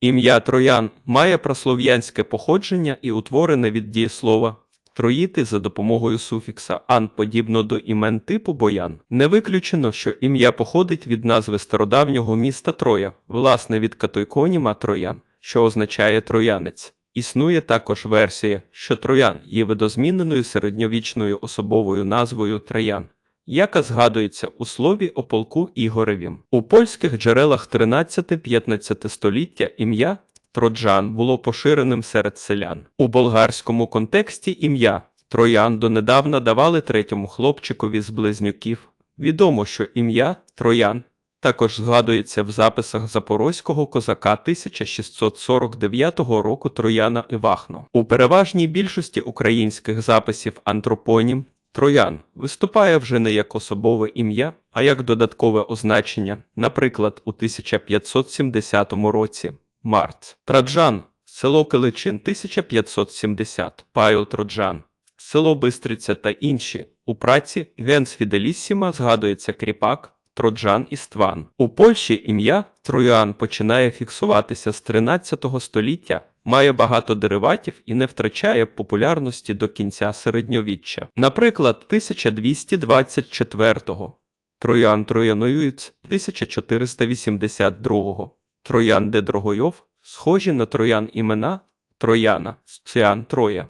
Ім'я Троян має прослов'янське походження і утворене від дієслова троїти за допомогою суфікса ан подібно до імен типу боян. Не виключено, що ім'я походить від назви стародавнього міста Троя, власне від катойконіма Троян, що означає троянець. Існує також версія, що Троян є видозміненою середньовічною особовою назвою Троян яка згадується у слові о полку Ігоревім. У польських джерелах 13-15 століття ім'я Троджан було поширеним серед селян. У болгарському контексті ім'я Троян донедавна давали третьому хлопчикові з близнюків. Відомо, що ім'я Троян також згадується в записах запорозького козака 1649 року Трояна Івахно. У переважній більшості українських записів антропонім Троян виступає вже не як особове ім'я, а як додаткове означення, наприклад, у 1570 році. Март. Траджан, село Киличин 1570, Пайо Троджан, село Бистриця та інші. У праці Венс Фіделіссіма згадується кріпак, Троджан і Стван. У Польщі ім'я Троян починає фіксуватися з 13 століття, має багато дериватів і не втрачає популярності до кінця середньовіччя. Наприклад, 1224-го Троян Троянуюць 1482-го Троян де Дрогойов схожі на троян імена Трояна, Циан Троя.